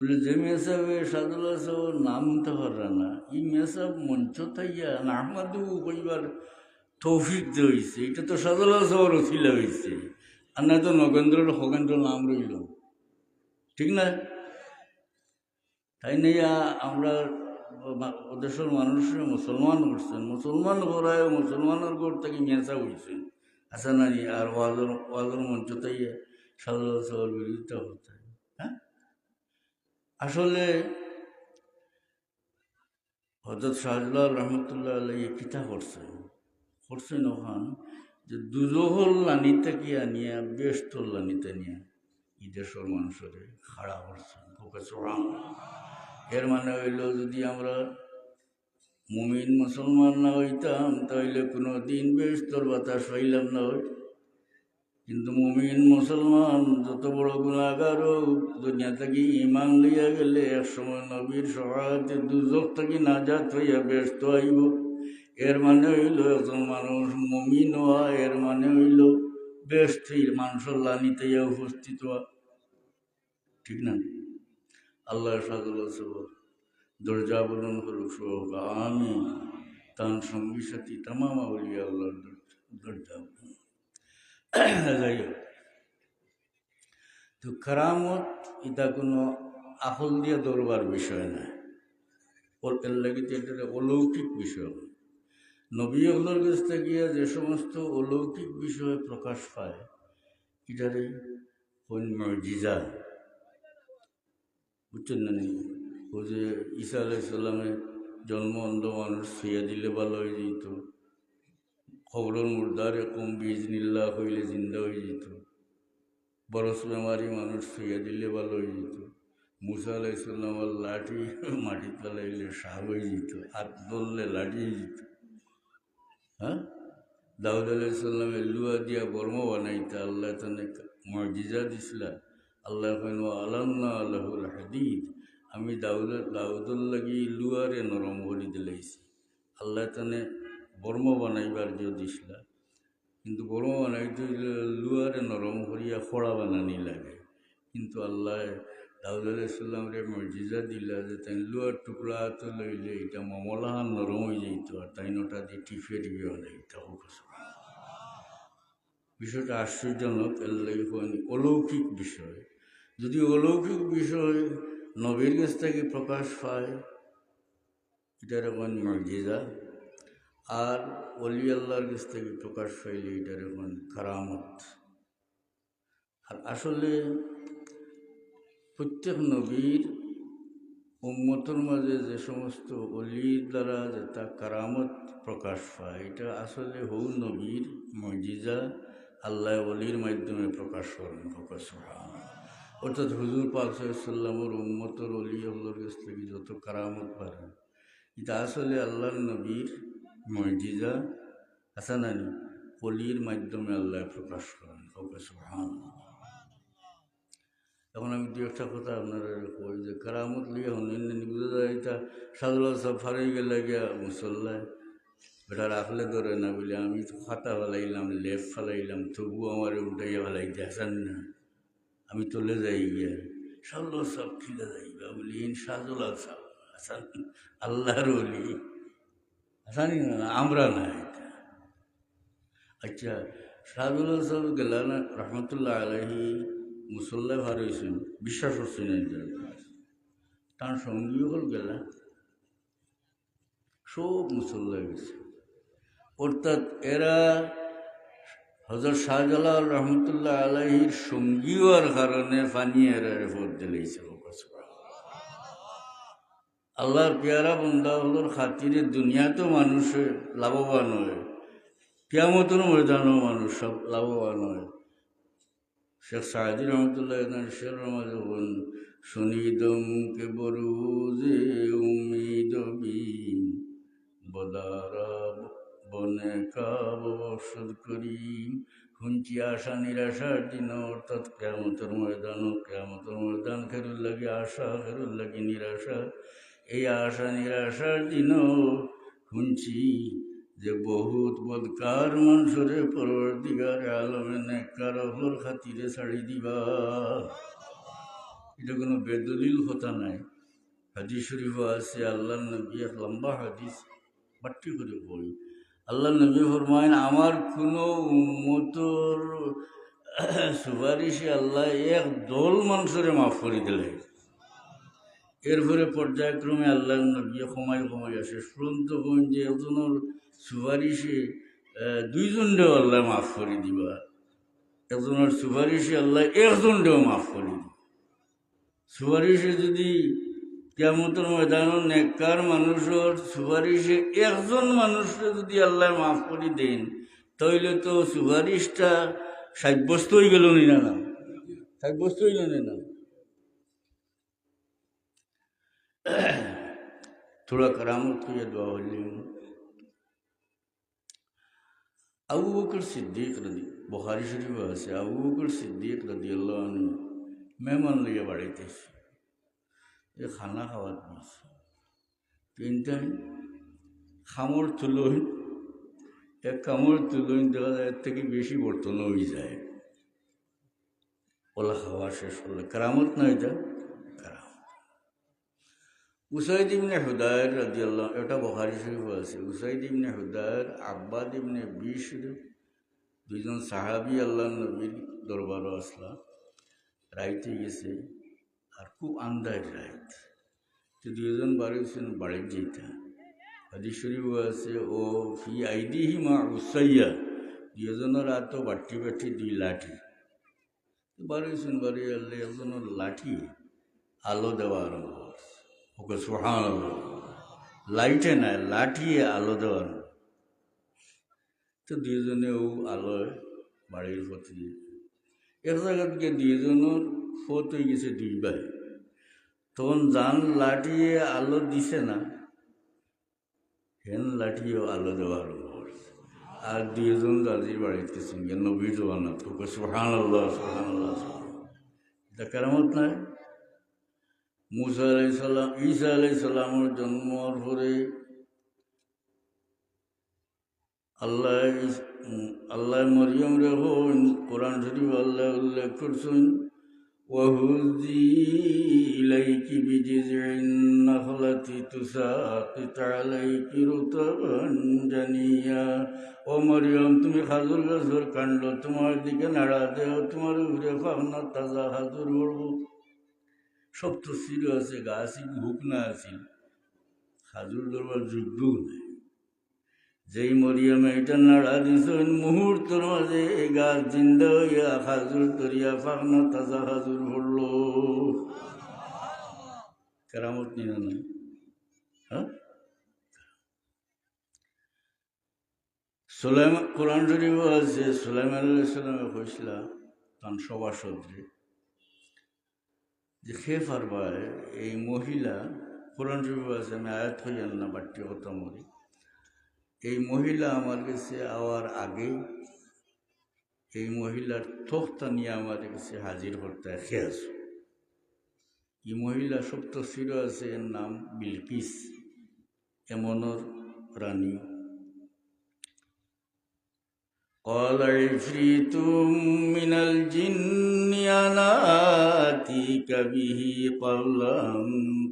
যে মেসাবে সাদুল্লাহ সাহ নাম তো পারা না ই মেসাব মঞ্চ থাইয়া আহমাদু কইবার তৌফিক হয়েছে এটা তো সাদুল্লাহ সাহর অথিলা হয়েছে আর না তো নগেন্দ্রের হগেন্দ্র নাম রইল ঠিক না তাই নিয়া আমরা ওদেশের মানুষের মুসলমান করছেন মুসলমান করায় মুসলমানের ঘর থেকে মেসা হয়েছেন আসা না নি আর ওয়াজর ওয়াজর মঞ্চ তাই সাদুল্লাহ সাহর বিরোধিতা হতে হ্যাঁ আসলে হজরত শাহজুল্লাহ রহমতুল্লাহ আলাই কিতা করছেন। করছেন ওখান যে দুজহর লানিতে কি আনিয়া বেস্তর লানিতে নিয়ে ই দেশের মানুষের খাড়া করছেন ওকে চড়ান এর মানে হইল যদি আমরা মুমিন মুসলমান না হইতাম, তাহলে কোনো দিন বেস্তর বাতাস হইলাম না। হই কিন্তু মুমিন মুসলমান যত বড় গুণাগার হোক, দুনিয়া থেকে ইমান লইয়া গেলে এক সময় নবীর সহায়তে দুজক থেকে নাজাত হইয়া ব্যস্ত আইব। এর মানে হইল একজন মানুষ মুমিন হওয়া, এর মানে হইল ব্যস্ত মানুষের লানিতে ইয়া উপস্থিত হওয়া। ঠিক না? আল্লাহ সাদুল্লাহ সব দরজা বলুন করুক সব আমি তার সঙ্গী সাথী, তামাম আউলিয়া আল্লাহর দরজা বলুন তো কারামত এটা কোনো আফল দিয়া দৌড়বার বিষয় না। ওর লাগে এটা অলৌকিক বিষয়। নবী হলোর কাছ থেকে যে সমস্ত অলৌকিক বিষয়ে প্রকাশ পায় এটারে মজিজা। বুঝছেন নি ও যে ঈসা আলাইসাল্লামের জন্ম অন্ধ মানুষ শুয়ে দিলে ভালো হয়ে যেত। খবরের মুর্দারে কম বিজনিল্লা হইলে জিন্দা হয়ে যেত। বরস বেমারি মানুষ শুয়ে দিলে ভালো হয়ে যেত। মুসা আলাইসাল্লামার লাঠি মাটি তলাইলে সাপ হয়ে যেত, হাত ধরলে লাঠি হয়ে যেত। হ্যাঁ? দাউদ আলাইসাল্লামের লুয়া দিয়া বর্ম বানাইতে আল্লাহ তানে মজিজা দিছিলা। আল্লাহ কেন আলান্না আল্লাহুল হাদিদ। আমি দাউদ দাউদুল লাগি লুয়ারে নরম করে দিলাইছি। আল্লাহ তানে বর্ম বানাইবার যে দিছিলা কিন্তু বর্ম বানাইতে লুয়ারে নরম করিয়া খড়া বানানি লাগে। কিন্তু আল্লাহ দাউদ আলাইসাল্লামরে মর্জিজা দিলা যে তাই লুয়ার টুকরা তো লইলে এটা মামলাহান নরম হয়ে যেত আর তাই নটা দিয়ে টিফে টিফে বানাইতে। বিষয়টা আশ্চর্যজনক অলৌকিক বিষয়। যদি অলৌকিক বিষয় নবীর কাছ থেকে প্রকাশ পায়, এটার এখন মর্জিজা আর অলি আল্লাহর কাছ থেকে প্রকাশ পাইলে এটার এখন কারামত। আর আসলে প্রত্যেক নবীর উম্মতর মাঝে যে সমস্ত অলির দ্বারা যে তা কারামত প্রকাশ পায়, এটা আসলে হৌ নবীর মজিজা আল্লাহ অলির মাধ্যমে প্রকাশ করেন। প্রকাশ অর্থাৎ হুজুর পাক সাল্লামর উম্মতর অলি আল্লাহর কাছ থেকে যত কারামত পারেন, এটা আসলে আল্লাহ নবীর মজিজা হাসানানি অলির মাধ্যমে আল্লাহ প্রকাশ করেন। প্রকাশ এখন আমি দু একটা কথা আপনারা কই যে কারামত লিয়ে অন্যান্য বুঝা যায় এটা সব ফারে গেলে গিয়া মুসল্লায় এটা রাখলে ধরে না বলে, আমি তো খাতা ফেলাইলাম, লেপ ফেলাইলাম তবু আমার উঠাইয়া ফেলাই দেখেন না। আমি চলে যাই গিয়া, সাদুল্লাহ সব খিলে যাইবা বলি ইন সব আসান আল্লাহর বলি আসানি না আমরা না আচ্ছা সাদুল্লাহ সব গেলা না রহমতুল্লাহ আলহী মুসল্লা ভার হয়েছেন বিশ্বাস হচ্ছে না তার সঙ্গীও হল গেলা সব মুসল্লা গেছে অর্থাৎ এরা হজর শাহজালাল রহমতুল্লাহ আলহির সঙ্গী হওয়ার কারণে ফানি এরা রেফত দিলেছে আল্লাহর পেয়ারা বন্ধা হলোর খাতিরে দুনিয়াতেও মানুষের লাভবান হয় কেয়ামতের ময়দানও মানুষ সব লাভবান হয়। শেখ সাহাদি রহমতুল্লাহ শের রহমত হন সুনিদম কে বরুজে উমিদ বদারা বনে কাব বসদ করি হুঞ্চি আশা নিরাশার দিন, অর্থাৎ কেমতর ময়দান কেমতর ময়দান খেরুর লাগে আশা, খেরুর লাগে নিরাশা। এই আশা নিরাশার দিন। হুঞ্চি যে বহুত বদকার মানুষরে পরবর্তীকার আলমে নেককার অফর খাতিরে ছাড়ি দিবা। এটা কোনো বেদলিল কথা নাই। হাদিস শরীফ আছে আল্লাহ নবী এক লম্বা হাদিস বাট্টি করে বই। আল্লাহ নবী ফরমাইন আমার কোনো উম্মতর সুপারিশে আল্লাহ এক দল মানুষরে মাফ করে দিলে এরপরে পর্যায়ক্রমে আল্লাহ নবী সময় সময় আসে কইন যে একজনের সুপারিশে দুইজনটাও আল্লাহ মাফ করে দিবা। একজনের সুপারিশে আল্লাহ একজনটাও মাফ করে দিবা। সুপারিশে যদি কেমতের ময়দান নেককার মানুষের সুপারিশে একজন মানুষকে যদি আল্লাহ মাফ করে দেন, তাইলে তো সুপারিশটা সাব্যস্ত হয়ে গেল না না সাব্যস্ত হইল না? थोड़ा करामत को यह दुआ वलीम আবু বকর সিদ্দিক রদি বখারি শরীফ আছে আবু বকর সিদ্দিক রদি আল্লাহ মেহমান লইয়া বাড়াইতেছে এ খানা খাওয়ার দিয়েছে কিন্তু খামর তুলই এক কামড় তুলই দেওয়া যায় এর থেকে বেশি বর্তন হয়ে যায় ওলা খাওয়া শেষ হলে কারামত না এটা উসাইদ ইবনে হুদায়ের রাদিয়াল্লাহ, এটা বখারি শরীফ আছে উসাইদ ইবনে হুদায়ের আব্বাদ ইবনে বিশর, দুইজন সাহাবি আল্লাহ নবীর দরবারও আসলা, রাইতে গেছে, আর খুব আন্দাজ রাইত তো দুইজন বাড়িছেন বাড়ির যেটা হাদিস শরীফ আছে, ও ফি আইদিহি মা উসাইয়া দুজনের হাত বাটি বাটি দুই লাঠি। বাড়িছেন বাড়ি আল্লাহ একজনের লাঠি আলো দেওয়া আরম্ভ ওকে সোহান লাইটে নাই লাঠিয়ে আলো দেওয়ার। তো দুজনে ও আলোয় বাড়ির প্রতি এক জায়গাত গিয়ে দুজনের ফত হয়ে গেছে দুই ভাই। তখন জান লাঠিয়ে আলো দিছে না, হেন লাঠিয়েও আলো দেওয়ার আর দুইজন দাদির বাড়িতে সঙ্গে নবী জোয়ানা তোকে সোহান আল্লাহ সোহান আল্লাহ এটা কেরামত নাই? মুসা আলাই সাল্লাম ঈসা আলাই সাল্লামের জন্মর পরে আল্লাহ আল্লাহ মরিয়ম রে হন কোরআন শরীফ আল্লাহ উল্লেখ করছেন وهزي إليك بجذع النخلة تساقط عليك رطبا جنيا ও মরিয়ম তুমি খাজুর গাছের কাণ্ড তোমার দিকে নাড়া দেও তোমার উপরে ফাহনা তাজা হাজুর পড়বো সব তো ছিল আছে গাছ হুক না আছিল খাজুর দরবার যোগ্য নাই। যেই মরিয়ামে এটা নাড়া দিছেন, মুহূর্তের মাঝে এই গাছ জিন্দা হইয়া তরিয়া ফাঁকনা তাজা খাজুর ভরল। কেরামত নিয়ে নাই। হ্যাঁ? সোলাইম, কোরআন শরীফ আছে সোলাইমান আলাইসালামে কইসলা তান সভাসদরে যে খে ফারবায় এই মহিলা কোরআন শরীফ আছে, আমি আয়াত হইয়ান না, বাট্টি কথা এই মহিলা আমার কাছে আওয়ার আগেই এই মহিলার থোকটা নিয়ে আমার কাছে হাজির করতে খেয়াছ এই মহিলা সপ্ত শির আছে, এর নাম বিলকিস, এমনর রানী। قال عفريت من الجن أنا آتيك به قبل أن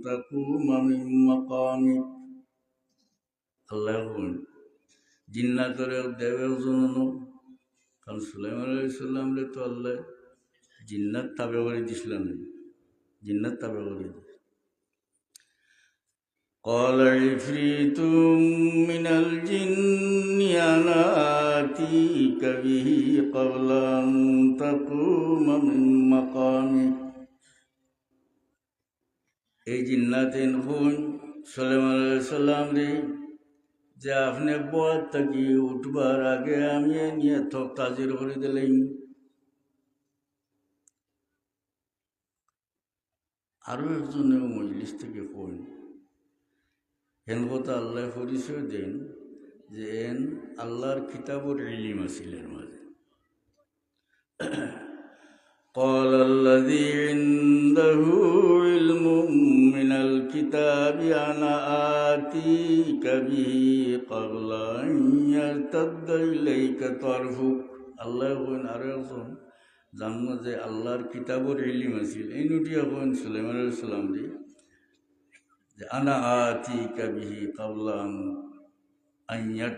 تقوم من مقامك আল্লাহ জিন্নাতরে দেবের জন্য কারণ সুলাইমান আলাইসাল্লাম রে তো আল্লাহ জিন্নাত তাবে করে দিছিলাম জিন্নাত তাবে করে দিস قال عفريت من الجن أنا آتيك به قبل أن تقوم من مقامك এই জিন্নাতেন হুন সালাম সাল্লাম রে যে আপনি বয়াত থাকি উঠবার আগে আমি নিয়ে থক তাজির করে দিলেন আরও একজনে মজলিস থেকে কইন হেন কথা আল্লাহ পরিচয় দেন যে এন আল্লাহর কিতাবর ইলিম আছিল এর মাঝে قال الذي عنده علم من الكتاب أنا آتيك به قبل أن يرتد إليك طرفك আল্লাহ বলেন আরো একজন জানো যে আল্লাহর কিতাবর ইলিম আছিল এই নুটি এখন সুলেমান সালাম দি যে আনা আতি কাবিহি কাবলান আইয়ার